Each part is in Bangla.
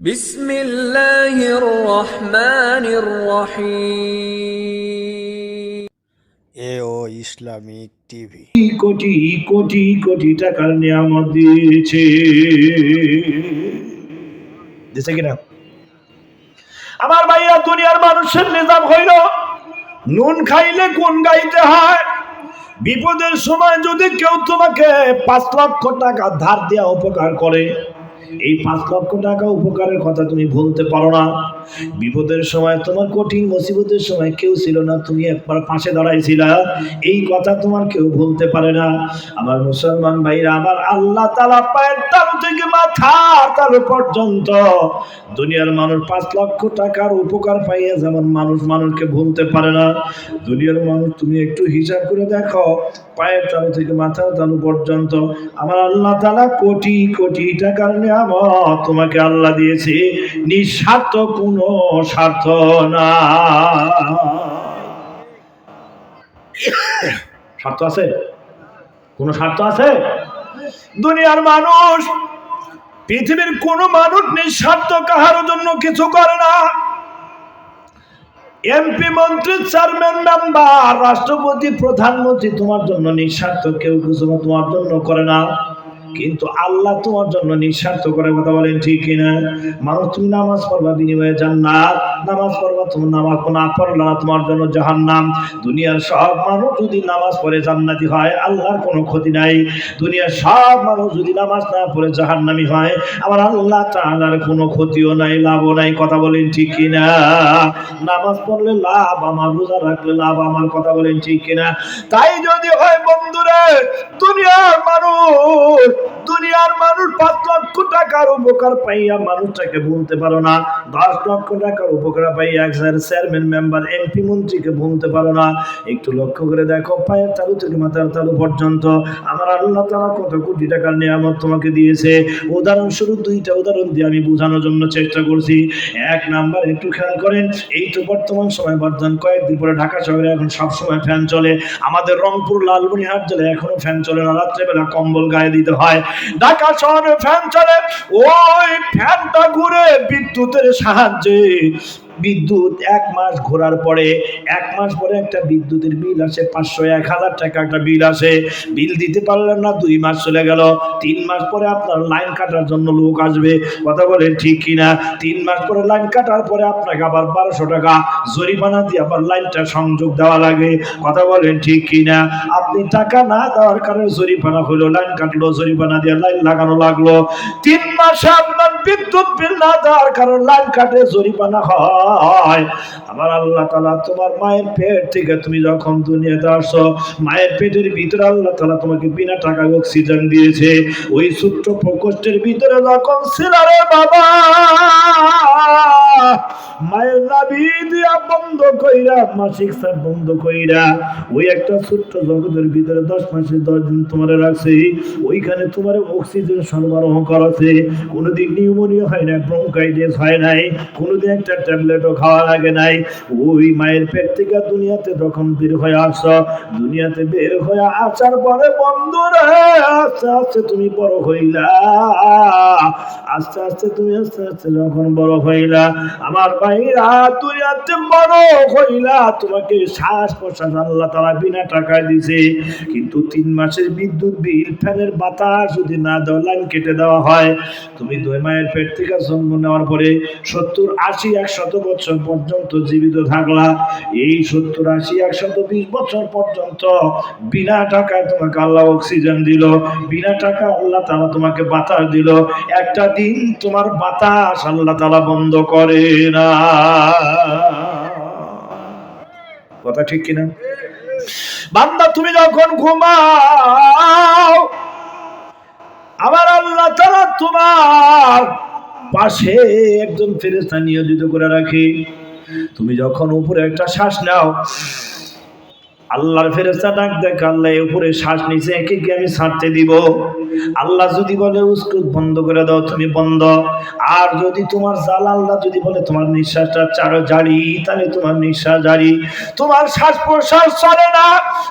বিসমিল্লাহির রহমানির রহিম। এ ইসলামিক টিভি। কোটি কোটি কোটি টাকার নিয়ামত দিয়েছে। দিছে কিনা? আমার ভাইয়া দুনিয়ার মানুষের নিজাম হইল। নুন খাইলে কোন গাইতে হয়। বিপদের সময় যদি কেউ তোমাকে পাঁচ লক্ষ টাকা ধার দেওয়া উপকার করে এই পাঁচ লক্ষ টাকা উপকারের কথা তুমি ভুলতে পারো না। বিপদের সময় তোমার কঠিন মুসিবতের সময় কেউ ছিল না, তুমি একবার পাশে দাঁড়াইছিলা। এই কথা তোমার কেউ ভুলতে পারে না। আমার মুসলমান ভাইরা, আমার আল্লাহ তালা পায়ের তালু থেকে মাথা তালু পর্যন্ত দুনিয়ার মানুষ পাঁচ লক্ষ টাকার উপকার পাইয়া যেমন মানুষ মানুষকে ভুলতে পারে না। দুনিয়ার মানুষ তুমি একটু হিসাব করে দেখো, পায়ের তালু থেকে মাথার তালু পর্যন্ত। আমার আল্লাহ তালা কোটি কোটি টাকার নিয়ামত তোমাকে আল্লাহ দিয়েছে। নিঃস্বার্থ, কোনো স্বার্থ না স্বার্থ আছে? কোনো স্বার্থ আছে? দুনিয়ার মানুষ, পৃথিবীর কোনো মানুষ নিঃস্বার্থ কাহার জন্য কিছু করে না। এমপি মন্ত্রী চেয়ারম্যান মেম্বার রাষ্ট্রপতি, প্রধানমন্ত্রী তোমার জন্য নিঃস্বার্থ, কেউ কিছু তোমার জন্য করে না। কিন্তু আল্লাহ তোমার জন্য নিঃস্বার্থ করে কথা বলেন ঠিক কিনা? মানুষ তুমি নামাজ পড়বা বিনিময়ে জান্নাত। নামাজ পড়বা, তুমি নামাজ না পড়লা, তোমার জন্য জাহান্নাম। দুনিয়ার সব মানুষ যদি নামাজ পড়ে জান্নাতি হয়, আল্লাহর কোনো ক্ষতি নাই। দুনিয়ার সব মানুষ যদি নামাজ না পড়ে জাহান্নামি হয়, আমার আল্লাহ তাআলার কোনো ক্ষতিও নাই, লাভও নাই। কথা বলেন ঠিক কিনা? নামাজ পড়লে লাভ, আমার রোজা রাখলে লাভ, আমার কথা বলেন ঠিক কিনা? তাই যদি হয় বন্ধুরে, দুনিয়ার মানুষ দুনিয়ার মানুষ পাঁচ লক্ষ টাকার উপকার পাইয়া মানুষটাকে বলতে পারো না। দশ লক্ষ টাকার উপকার পাইয়া এক চেয়ারম্যান মেম্বার, এমপি মন্ত্রীকে ভুলতে পারো না। একটু লক্ষ্য করে দেখো, পায়ের তালু থেকে মাথার তালু পর্যন্ত। আমার আল্লাহ তারা কত কোটি টাকার নিয়ামত তোমাকে দিয়েছে। উদাহরণস্বরূপ দুইটা উদাহরণ দিয়ে আমি বোঝানোর জন্য চেষ্টা করছি। এক নাম্বার, একটু খেয়াল করেন, এই তো বর্তমান সময় বর্তমান কয়েকদিন পরে ঢাকা শহরে এখন সব সময় ফ্যান চলে। আমাদের রংপুর লালমনিহাট জেলায় এখনও ফ্যান চলে না, রাত্রেবেলা কম্বল গায়ে দিতে হয়। ঢাকা শহরে ফ্যান চলে, ওই ফ্যানটা ঘুরে বিদ্যুতের সাহায্যে বিদ্যুৎ এক মাস ঘোরার পরে, এক মাস পরে একটা বিদ্যুতের বিল আসে, পাঁচশো এক হাজার টাকা একটা বিল আসে। বিল দিতে পারলেন না, দুই মাস চলে গেল। তিন মাস পরে আপনার লাইন কাটার জন্য লোক আসবে। কথা বলেন ঠিক কিনা? তিন মাস পরে লাইন কাটার পরে আপনাকে আবার বারোশো টাকা জরিমানা দিয়ে আবার লাইনটা সংযোগ দেওয়া লাগে। কথা বলেন ঠিক কিনা? আপনি টাকা না দেওয়ার কারণে জরিমানা হইল লাইন কাটলো, জরিমানা দিয়ে লাইন লাগানো লাগল। তিন মাসে আপনার বিদ্যুৎ বিল না দেওয়ার কারণে লাইন কাটে, জরিমানা হয়। আমার আল্লাহ তালা তোমার মায়ের পেট থেকে তুমি যখন দুনিয়াতে আসো মায়ের পেটের ভিতরে আল্লাহ তালা তোমাকে বিনা টাকা অক্সিজেন দিয়েছে। ওই সূত্র প্রকোষ্ঠের ভিতরে যখন ছিল বাবা মায়ের নাভি দিয়া বন্ধ কইরা, মাসিক সার বন্ধ কইরা, ওই একটা ছোট্ট জগতের ভিতরে দশ মাসে দশ দিন তোমার রাখছে, ওইখানে তোমার অক্সিজেন সরবরাহ করাছে কোনোদিন নিউমোনিয়া হয় না ব্রঙ্কাইটিস হয় নাই, কোনোদিন একটা ট্যাবলেটও খাওয়া লাগে নাই। ওই মায়ের পেট থেকে দুনিয়াতে যখন বের হয়ে আস দুনিয়াতে বের হয়ে আসার পরে, বন্ধুরা, আস্তে আস্তে তুমি বড় হইলা। আস্তে আস্তে তুমি আস্তে আস্তে যখন বড় হইলা, আমার ভাইরা দুনিয়াতে বড় হইলা, তোমাকে শ্বাস প্রশ্বাস আল্লাহ তারা বিনা টাকায় দিছে। কিন্তু তিন মাসের বিদ্যুৎ বিল, ফ্যানের বাতাস যদি না দেওয়া লাইন কেটে দেওয়া হয়। তুমি দুই মায়ের পেট থেকে জন্ম নেওয়ার পরে সত্তর, আশি, একশত বছর পর্যন্ত জীবিত থাকলা। এই সত্তর, আশি, একশত বিশ বছর পর্যন্ত বিনা টাকায় তোমাকে আল্লাহ অক্সিজেন দিল। বিনা টাকা আল্লাহ তালা তোমাকে বাতাস দিল। একটা দিন তোমার বাতাস আল্লাহ তালা করে না। কথা ঠিক কিনা? বান্দা, তুমি যখন ঘুমাও, আমার আল্লাহ তারা তোমার পাশে একজন ফেরেস্তা নিয়োজিত করে রাখে। তুমি যখন উপরে একটা শ্বাস নাও আল্লাহর ফেরেস্তা ডাক দেখ, আল্লাহ উপরে শ্বাস নিচে একে কি আমি ছাড়তে দিব? আল্লাহ যদি বলে, উস্কুত বন্ধ করে দাও, তুমি বন্ধ। আর যদি তোমার জাল আল্লাহ যদি বলে, তোমার নিঃশ্বাসটা চারো জারি তাহলে তোমার নিঃশ্বাস জারি তোমার শ্বাস প্রশ্বাস চলে না।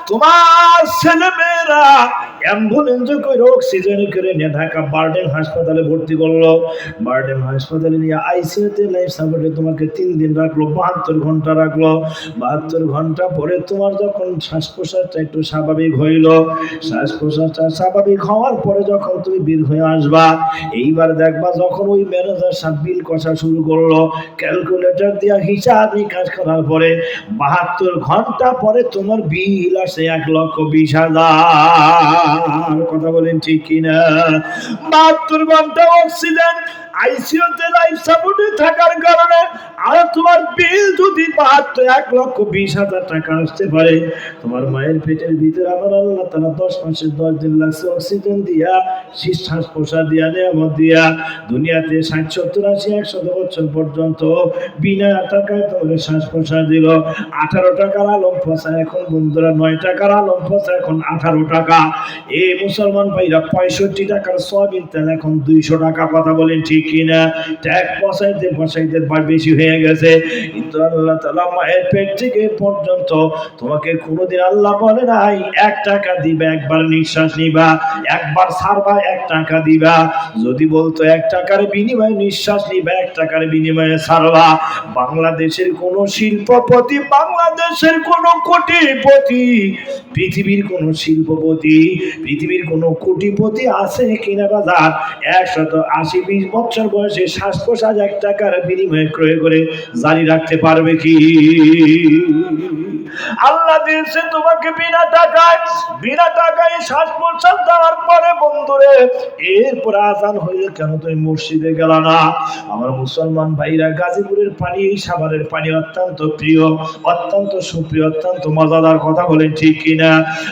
তোমার ছেলে মেয়েরা অ্যাম্বুলেন্সে করে অক্সিজেন করে নিয়ে ঢাকা বার্ডেন হাসপাতালে ভর্তি করল। বার্ডেন হাসপাতালে নিয়ে আইসিইউতে লাইফ সাপোর্টে তোমাকে তিন দিন রাখল, বাহাত্তর ঘণ্টা রাখল। বাহাত্তর ঘণ্টা পরে তোমার যখন শ্বাস প্রশ্বাসটা একটু স্বাভাবিক হইল শ্বাস প্রশ্বাসটা স্বাভাবিক হওয়ার পরে যখন তুমি বের হয়ে আসবা, এইবার দেখবা যখন ওই ম্যানেজার সাহেব বিল কষা শুরু করল, ক্যালকুলেটর দিয়া হিসাব নিকাশ করার পরে বাহাত্তর ঘণ্টা পরে তোমার বিল আসে এক লক্ষ বিশ হাজার। কথা বলেন ঠিক কিনা? বাহাত্তর ঘণ্টা অক্সিজেন আইসিওতে লাইফ সাপোর্টে থাকার কারণে আর তোমার বিল যদি বাহাত্তর এক লক্ষ বিশ হাজার টাকা আসতে পারে, তোমার মায়ের পেটের ভিতরে আমার আল্লাহ তারা দশ মাসের দশ দিন লাগছে অক্সিজেন দিয়া শ্বাস প্রশ্বাস দিয়া, নিয়ামত দিয়া। দুনিয়াতে ষাট, সত্তর, আশি একশো বছর পর্যন্ত বিনা টাকায় তোমাদের শ্বাস প্রশ্বাস দিল। আঠারো টাকার আলম ফসা এখন বন্ধুরা, নয় টাকার আলম ফসা এখন আঠারো টাকা। এ মুসলমান ভাইরা, পঁয়ষট্টি টাকার সয়াবিন তেল এখন দুইশো টাকা, কথা বলেন ঠিক কিনা? ট্যাগ বসাইতে বার বেশি হয়ে গেছে। কিন্তু আল্লাহ তালা মায়ের পেট থেকে পর্যন্ত তোমাকে কোনোদিন আল্লাহ বলে নাই, এক টাকা দিবে, একবার নিঃশ্বাস নিবা, একবার ছাড়বা, এক টাকা দিবা। যদি বলতো এক টাকার বিনিময়ে নিঃশ্বাস নিবা, এক টাকার বিনিময়ে ছাড়বা। বাংলাদেশের কোন শিল্পপতি, বাংলাদেশের কোন কোটিপতি, পৃথিবীর কোন শিল্পপতি, পৃথিবীর কোন কোটিপতি আছে কিনা বাজার? একশত আশি বিশ বছর বয়সে শ্বাস প্রশ্বাস এক টাকার বিনিময়ে ক্রয় করে জারি রাখতে পারবে কি? আল্লাহ দিয়েছে তোমাকে বিনা টাকায় বিনা টাকায় শ্বাস প্রশ্বাস দেওয়ার পরে বন্ধুরে, এরপর আজান হইলে কেন তুমি মসজিদে গেল না? আমার মুসলমান ভাইরা গাজীপুরের পানি, সাভারের পানি অত্যন্ত প্রিয়, অত্যন্ত সুপ্রিয়, অত্যন্ত মজাদার কথা বলেন ঠিক কিনা?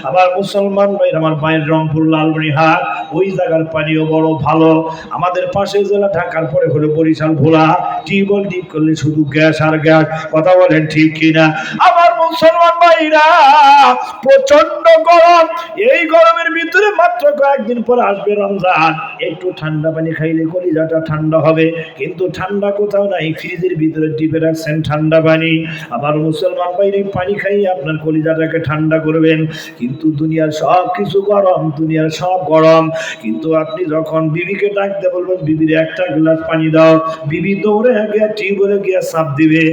আমার মুসলমান ভাই আমার মায়ের রংপুর লালমনিহাট ওই জায়গার পানিও বড় ভালো। আমাদের পাশে জেলা ঢাকার পরে হলো বরিশাল ভোলা। টিউবওয়েল ডিপ করলে শুধু গ্যাস আর গ্যাস, কথা বলেন ঠিক কিনা? আমার মুসলমান ভাইরা প্রচণ্ড গরম। এই গরমের ভিতরে মাত্র কয়েকদিন পর আসবে রমজান। একটু ঠান্ডা পানি খাইলে কলিজাটা ঠান্ডা হবে, কিন্তু ঠান্ডা কোথাও নাই, ফ্রিজের ভিতরে টিপে রাখছেন ঠান্ডা পানি। আবার মুসলমান বাইরে পানি খাইয়ে আপনার কলিজাটাকে ঠান্ডা করবেন। কিন্তু দুনিয়ার সব কিছু গরম, দুনিয়ার সব গরম। কিন্তু আপনি যখন বিবিকে ডাকতে বলবেন, বিবির একটা গ্লাস পানি দাও। বিবি দৌড়ে গিয়ে টিউবওয়েলে গিয়ে সাপ দিবে।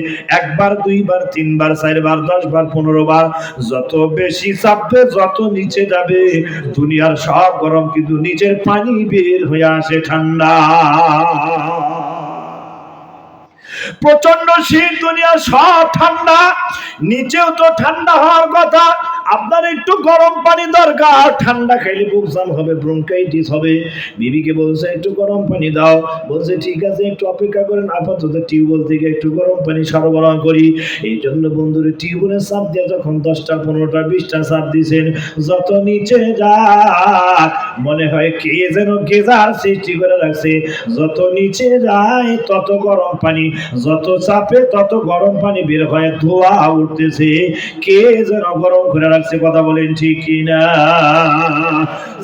একবার, দুইবার, তিনবার, চারবার দশ বার, পনেরো বার, যত বেশি চাপবে, যত নিচে যাবে, দুনিয়ার সব গরম কিন্তু নিচের পানি বের হয়ে আসে ঠান্ডা। প্রচণ্ড শীত দুনিয়া সব ঠান্ডা, নিচেও তো ঠান্ডা হওয়ার কথা। আপনার একটু গরম পানি দরকার। ঠান্ডা খাইলে বুক জাম হবে, ব্রঙ্কাইটিস হবে। বিবিকে বলছে, একটু গরম পানি দাও। বলছে, ঠিক আছে, একটু অপেক্ষা করেন। আপাতত টিউবওয়েল থেকে একটু গরম পানি সরবরাহ করি। এই জন্য বন্ধুরে টিউবওয়েলের চাপ দিয়ে যখন দশটা, পনেরোটা, বিশটা চাপ দিয়েছেন যত নিচে যায় মনে হয় কে যেন গেজার সৃষ্টি করে রাখছে। যত নিচে যায়, তত গরম পানি, যত চাপে তত গরম পানি বের হয়, ধোয়া উঠতেছে। কে যেন গরম করে রাখছে কথা বলেন ঠিক কিনা?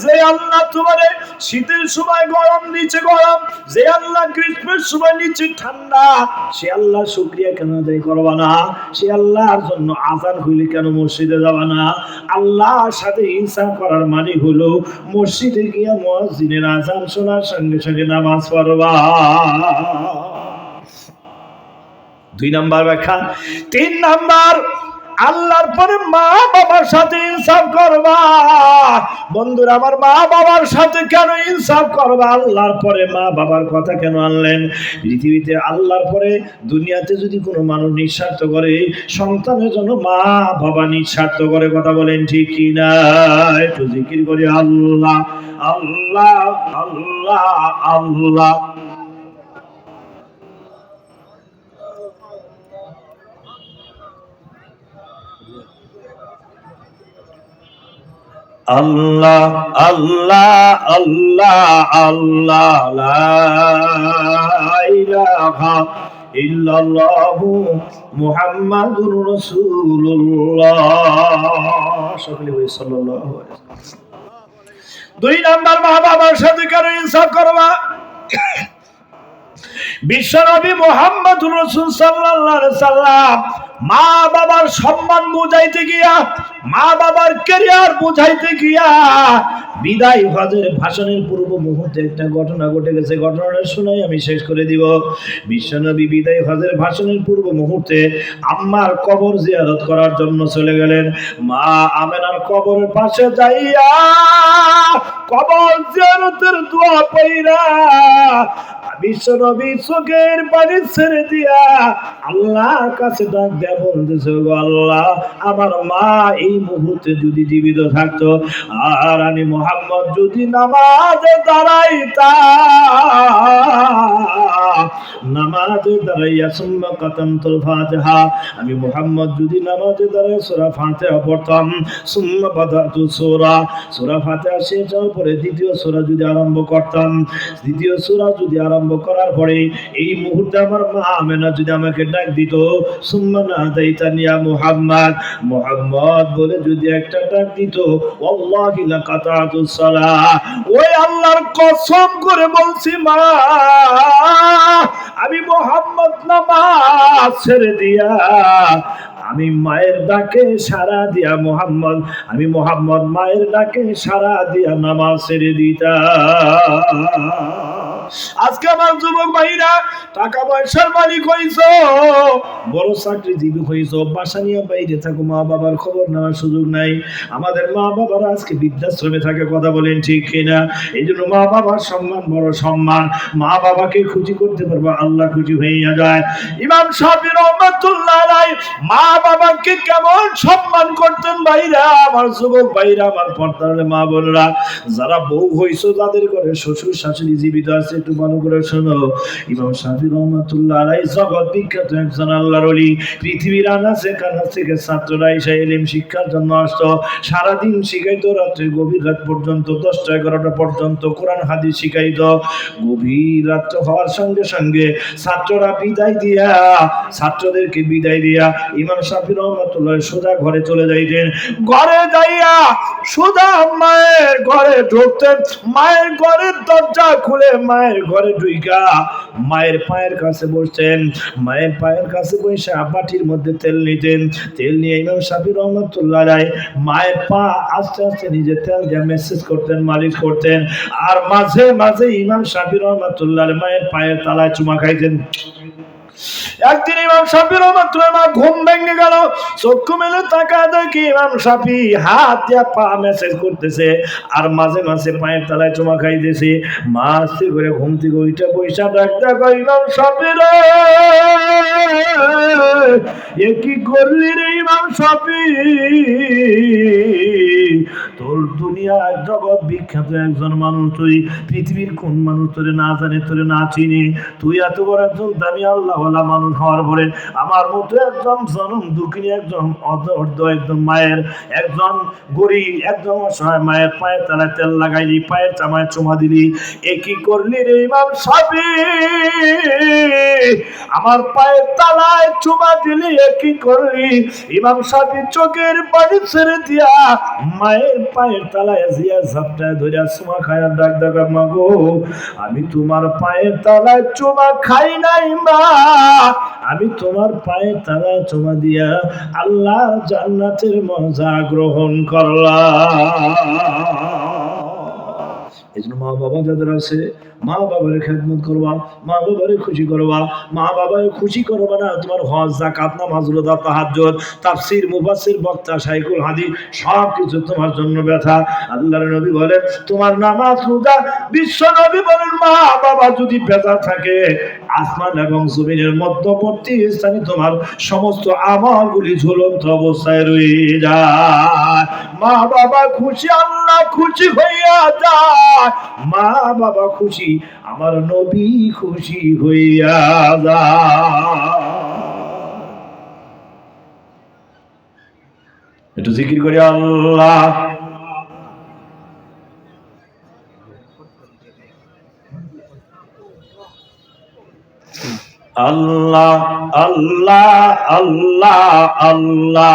যে আল্লাহ তোমার শীতের সময় গরম, নিচে গরম, যে আল্লাহ গ্রীষ্মের সময় নিচে ঠান্ডা, সে আল্লাহ শুক্রিয়া কেন আদায় করবা না? সে আল্লাহর জন্য আজান হইলে কেন মসজিদে যাবা না? আল্লাহর সাথে ইনসাফ করার মানে হলো মসজিদে গিয়া মসজিদের আজান শোনার সঙ্গে সঙ্গে নামাজ পড়বা। দুই নাম্বার ব্যাখ্যা। তিন নাম্বার আল্লাহর পরে মা বাবার সাথে ইনসাফ করবা। বন্ধুরা, আমার মা বাবার সাথে কেন ইনসাফ করবা? আল্লাহর পরে মা বাবার কথা কেন আনলেন? পৃথিবীতে আল্লাহর পরে, দুনিয়াতে যদি কোনো মানুষ নিঃস্বার্থ করে, সন্তানের জন্য মা বাবা নিঃস্বার্থ করে কথা বলেন ঠিক কি না একটু জিকির করি, আল্লাহ আল্লাহ আল্লাহ আল্লাহ। আল্লাহ আল্লাহ আল্লাহ আল্লাহ, লা ইলাহা ইল্লাল্লাহু মুহাম্মাদুর রাসূলুল্লাহ। দুই নাম্বার মা বাবার সাথে কেন ইনসাফ করবা বিশ্বনবী মোহাম্মদ রসুল সাল্লাল্লাহু আলাইহি সাল্লাম মা বাবার সম্মান বুঝাইতে গিয়া, মা বাবার ক্যারিয়ার বুঝাইতে গিয়া, বিদায় হজের ভাষণের পূর্ব মুহূর্তে একটা ঘটনা ঘটে গেছে। ঘটনাটা শুনাই আমি শেষ করে দিব। বিশ্বনবী বিদায় হজের ভাষণের পূর্ব মুহূর্তে আম্মার কবর জিয়ারত করার জন্য চলে গেলেন। মা আমেনার কবরের পাশে যাইয়া কবর জিয়ারতের দোয়া পাইরা বিশ্বনবী চোখের পানি ছেড়ে দিয়া আল্লাহর কাছে ডাক আল্লাহ, আমার মা এই মুহূর্তে যদি জীবিত থাকতো, আর আমি মোহাম্মদ যদি নামাজে দাঁড়াইতাম, নামাজে দাঁড়াইয়া সুম্মা কাতামতুল ফাতিহা, আমি মোহাম্মদ যদি নামাজে সুম্মা বাদাতু সূরা সূরা ফাতিহা শেষ হওয়ার পরে দ্বিতীয় সূরা যদি আরম্ভ করতাম, দ্বিতীয় সূরা যদি আরম্ভ করার পরে এই মুহূর্তে আমার মা আমেনা যদি আমাকে ডাক দিত, সুম্মা দাইতানিয়া মুহাম্মদ। মুহাম্মদ বলে যদি একটা ডাক দিত, ওয়াল্লাহি লাকাতাতু সালাহ। ওই আল্লাহর কসম করে বলছি, মা, আমি মোহাম্মদ নামাজ ছেড়ে দিয়া। আমি মায়ের ডাকে সারা দিয়া মোহাম্মদ, আমি মোহাম্মদ মায়ের ডাকে সারা দিয়া নামাজ ছেড়ে দিতা আজকে আমার যুবক ভাইরা, টাকা পয়সার মালিক হইছো, বড় চাকরিজীবী হইছো, বাসা নিয়ে বাইরে থাকো, মা বাবার খবর নেওয়ার সুযোগ নাই। আমাদের মা বাবারা আজকে বৃদ্ধাশ্রমে থাকে, কথা বলেন ঠিক কিনা? এই জন্য মা বাবার সম্মান, বড় সম্মান। মা বাবাকে খুশি করতে পারব, আল্লাহ খুশি হইয়া যায়। ইমাম সাহেব রহমতুল্লাহ মা বাবাকে কেমন সম্মান করতেন ভাইরা, আমার যুবক ভাইরা, আমার পর্দারে মা বোনরা। যারা বউ তাদের ঘরে শ্বশুর শাশুড়ি জীবিত আছে, একটু করে শোনো। ইমাম রহমতুল্লাহ আলাই জগৎ বিখ্যাত একজন আল্লাহর অলি পৃথিবীর থেকে ছাত্ররা এসে এলিম শিক্ষার জন্য আসতো। সারাদিন শিখাইতো, রাত্রে গভীর রাত পর্যন্ত, দশটা এগারোটা পর্যন্ত কোরআন, হাদিস শিখাইত। গভীর রাত্র হওয়ার সঙ্গে সঙ্গে ছাত্ররা বিদায় দিয়া, ছাত্রদেরকে বিদায় দিয়া, ইমাম সাফি রহমতুল্লাহ সোজা ঘরে চলে যাইতেন। ঘরে যাইয়া সোজা মায়ের ঘরে ঢুকতেন। মায়ের ঘরের দরজা খুলে মায়ের ঘরে ঢুইকা মায়ের পায়ের কাছে বসতেন। মায়ের পায়ের কাছে বসে বাটির মধ্যে তেল নিতেন। তেল নিয়ে ইমাম সাফি রহমতুল্লাহ রায় মায়ের পা আস্তে আস্তে নিজে তেল দিয়ে মেসেজ করতেন, মালিশ করতেন। আর মাঝে মাঝে ইমাম সাফি রহমতুল্লাহ মায়ের পায়ের তালায় চুমা খাইতেন। একদিন ইমাম শাফির মাত্র আমার ঘুম ভেঙে গেল। চক্ষু মেলে তাকা দেখি ইমাম শাফি হাত দিয়া পা মেসেজ করতেছে। আর মাঝে মাঝে পায়ের তলায় চুমা খাইতেছে। মা করে ঘুম থেকে ওইটা পয়সা ডাক দেখো ইমাম এ কি করলি রে ইমাম শাফি তোর দুনিয়ার জগৎ বিখ্যাত একজন মানুষ তুই। পৃথিবীর কোন মানুষ তোরে না জানে, তোরে না চিনি। তুই এত বড় একজন দামি আল্লাহওয়ালা মানুষ। হওয়ার পরে আমার মতো একজন জনম দুঃখিনী, একজন অর্ধ একজন মায়ের, একজন গরিব, একজন অসহায় মায়ের পায়ের তলায় তেল লাগাইলি, পায়ের চামায় চুমা দিলি। এ কি করলি রে ইমাম সাবি আমার পায়ের তালায় চুমা দিলি, এ কি করলি? ইমাম সাবি চোখের পানি ছেড়ে দিয়া মায়ের পায়ের তালায় জিয়া ঝাপটায় ধরিয়া চুমা খায়ার ডাক ডাকা মাগো আমি তোমার পায়ের তালায় চুমা খাই নাই মা। আমি তোমার পায়ে তারা তোমা দিয়া আল্লাহ জান্নাতের মজা গ্রহণ করলাম। এই জন্য মা বাবা যাদের আছে, মা বাবার খেদমত করবা, মা বাবারে খুশি করবা, মা বাবারে খুশি করবা না, তোমার হজ জাকাত নামাজ, রোজা, তাহাজ্জুদ, তাফসীর, মুফাসসির, বক্তা, শাইখুল হাদিস সব কিছু তোমার জন্য ব্যথা। আল্লাহর নবী বলেন তোমার নামাজ, রোজা বিশ্ব নবী বলেন, মা বাবা যদি ব্যথা থাকে, আসমান এবং জমিনের মধ্যবর্তী স্থানে তোমার সমস্ত আমলগুলি ঝুলন্ত অবস্থায় রয়ে যায়। মা বাবা খুশি, আল্লাহ খুশি হইয়া যায়। মা বাবা খুশি, আমার নবী খুশি হইয়া যায়। একটু জিকির করি, আল্লাহ। আল্লাহ আল্লাহ আল্লাহ আল্লাহ।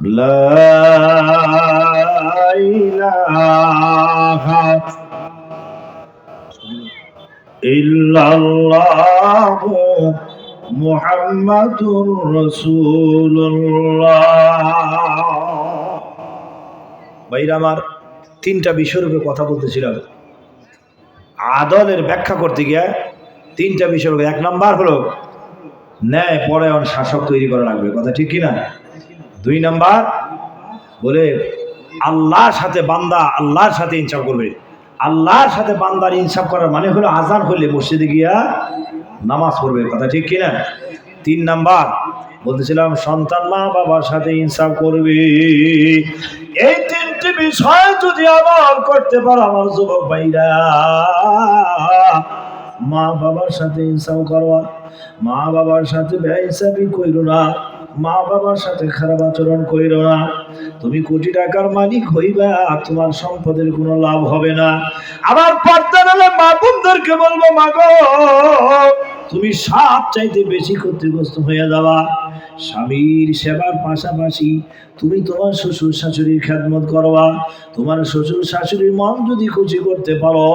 لا إله إلا الله محمد رسول الله ভাইরা আমার তিনটা বিষয়ের উপরে কথা বলতেছিলাম আদলের ব্যাখ্যা করতে গিয়ে তিনটা বিষয়ের উপরে এক নাম্বার হলো ন্যায় পরায়ণ শাসক তৈরি করা লাগবে কথা ঠিক কিনা দুই নাম্বার, বলে আল্লাহর সাথে বান্দা আল্লাহর সাথে ইনসাফ করবে। আল্লাহর সাথে বান্দার ইনসাফ করার মানে হলো আজান হলে মসজিদে গিয়া নামাজ পড়বে, কথা ঠিক কিনা? তিন নাম্বার, বলতেছিলাম, সন্তান মা বাবার সাথে ইনসাফ করবে। এই তিনটি বিষয় যদি আমার করতে পারো আমার যুবক ভাইরা, মা বাবার সাথে ইনসাফ করবা, মা বাবার সাথে ব্যয়সাবি কইরো না। মা বাবার সাথে খারাপ আচরণ করিল না। তুমি কোটি টাকার মালিক হইবা, তোমার সম্পদের কোনো লাভ হবে না। আবার পর্দা নালে মা বোনদেরকে বলব, মা গো, তুমি সাপ চাইতে বেশি ক্ষতিগ্রস্ত হয়ে যাবা। স্বামীর সেবার পাশাপাশি তুমি তোমার শ্বশুর শাশুড়ির খেদমত করবা। তোমার শ্বশুর শাশুড়ির মন যদি খুশি করতে পারো,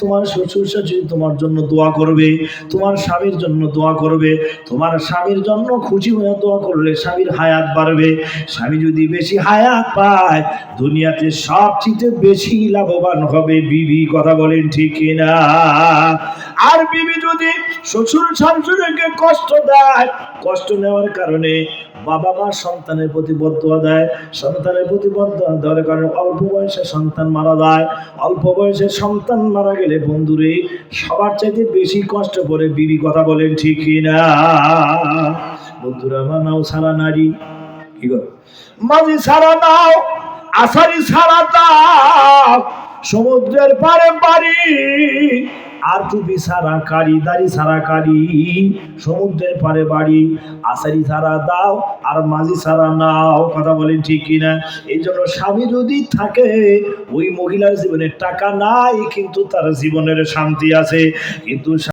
তোমার শ্বশুর শাশুড়ি তোমার জন্য দোয়া করবে, তোমার স্বামীর জন্য দোয়া করবে, তোমার স্বামীর জন্য খুশি হয়ে দোয়া করলে স্বামীর হায়াত বাড়বে। স্বামী যদি বেশি হায়াত পায়, দুনিয়াতে সবচেয়ে বেশি লাভবান হবে। বিবি, কথা বলেন ঠিক কিনা? আর বিবি যদি শ্বশুর শাশুড়িকে কষ্ট দেয়। কষ্ট নেওয়ার কারণে বাবা মা সন্তানের প্রতি বদয়া দেয়। সন্তানের প্রতি বদয়া দেওয়ার কারণে অল্প বয়সে সন্তান মারা যায়। অল্প বয়সে সন্তান মারা গেলে বন্ধুরে সবার চাইতে বেশি কষ্ট করে বিবি কথা বলেন, ঠিক কিনা বন্ধুরা, আমার নাও সারা নারী। কি গো? মাঝি সারা নাও, আষাঢ়ি সারা দাও। সমুদ্রের পারে বাড়ি আর টুপি সারা কারি, দাড়ি সারা কারি, সমুদ্রের পারে বাড়ি, আসারি সারা দাও আর মাঝি সারা নাও, কথা বলেন ঠিক কিনা? এই জন্য স্বামী যদি থাকে, ওই মহিলার জীবনে টাকা নাই, কিন্তু তার জীবনের শান্তি আছে। কিন্তু